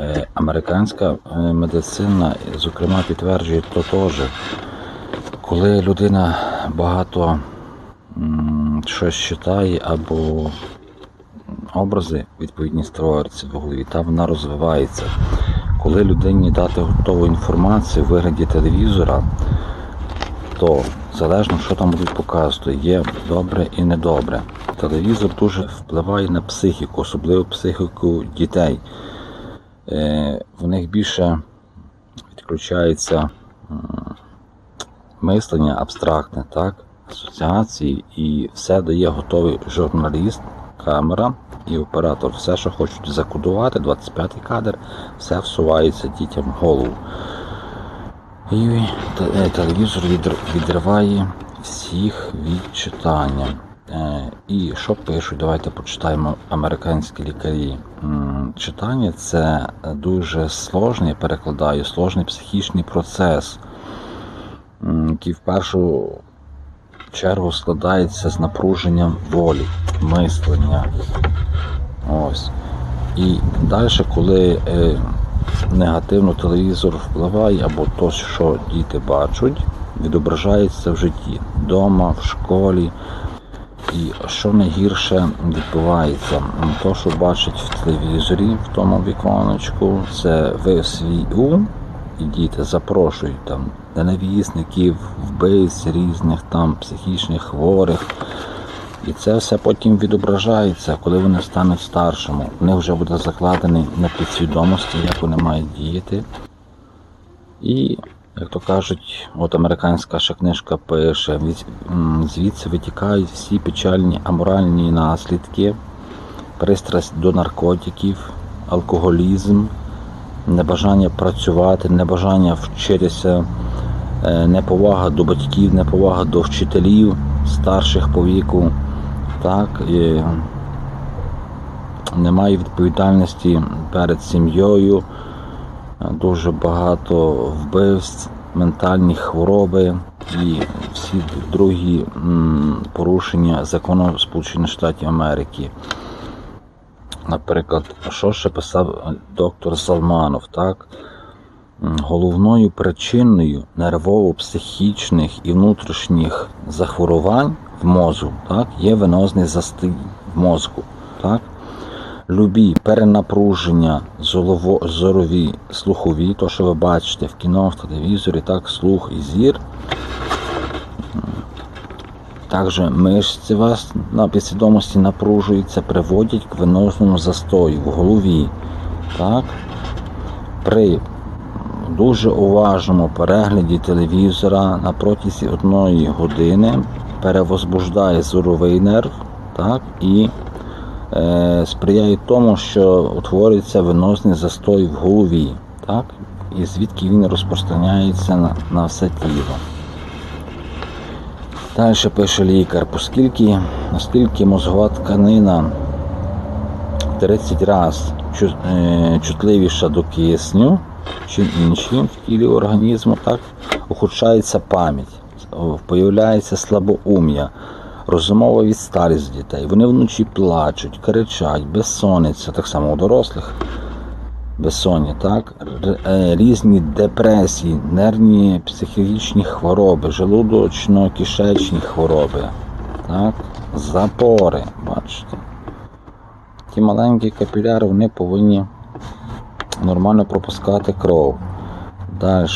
Е, Американська е, медицина, зокрема, підтверджує то теж, коли людина багато щось читає або образи відповідні створюються в голові, там вона розвивається. Коли людині дати готову інформацію в вигляді телевізора, то залежно, що там будуть показувати, є добре і недобре. Телевізор дуже впливає на психіку, особливо психіку дітей. Е, В них більше відключається мислення абстрактне, так? асоціації, і все дає готовий журналіст, камера і оператор. Все, що хочуть закодувати, 25-й кадр, все всувається дітям в голову. І телевізор відриває всіх від читання. Е, І що пишуть? Давайте почитаємо американські лікарі. Читання це дуже сложний, я перекладаю, сложний психічний процес, який в першу чергу складається з напруженням волі, мислення. Ось. І далі, коли е, негативно телевізор впливає, або то, що діти бачать, відображається в житті вдома, в школі. І що найгірше відбувається, то, що бачать в телевізорі, в тому віконечку, це ви свій ум і діти запрошують там ненавісників, вбивць різних там психічних хворих. І це все потім відображається, коли вони стануть старшими. В них вже буде закладений на підсвідомості, як вони мають діяти. І, як то кажуть, от американська ще книжка пише, звідси витікають всі печальні аморальні наслідки, пристрасть до наркотиків, алкоголізм, небажання працювати, небажання вчитися, е, неповага до батьків, неповага до вчителів старших по віку. Так, і немає відповідальності перед сім'єю, дуже багато вбивств, ментальні хвороби і всі другі порушення закону Сполучених Штатів Америки. Наприклад, що ще писав доктор Салманов, так? Головною причиною нервово-психічних і внутрішніх захворювань в мозку так, є венозний застій в мозку. Так? Любі перенапруження зорові, слухові, то, що ви бачите в кіно, в телевізорі, так, слух і зір. Також мишці вас на підсвідомості напружуються, приводять к венозному застою в голові. Так? При дуже уважному перегляді телевізора на протязі одної години перевозбуждає зоровий нерв так, і сприяє тому, що утворюється венозний застой в голові, так, і звідки він розпространяється на, на все тіло. Далі пише лікар, оскільки, оскільки мозгова тканина 30 разів чутливіша до кисню, чим інші в тілі організму, так ухудшається пам'ять, появляється слабоум'я, розумова відсталість дітей. Вони вночі плачуть, кричать, безсонниця, так само у дорослих. Безсоння, так? Е, Різні депресії, нервні психічні хвороби, желудочно-кишечні хвороби, так? запори, бачите. Ті маленькі капіляри вони повинні нормально пропускати кров. Далі.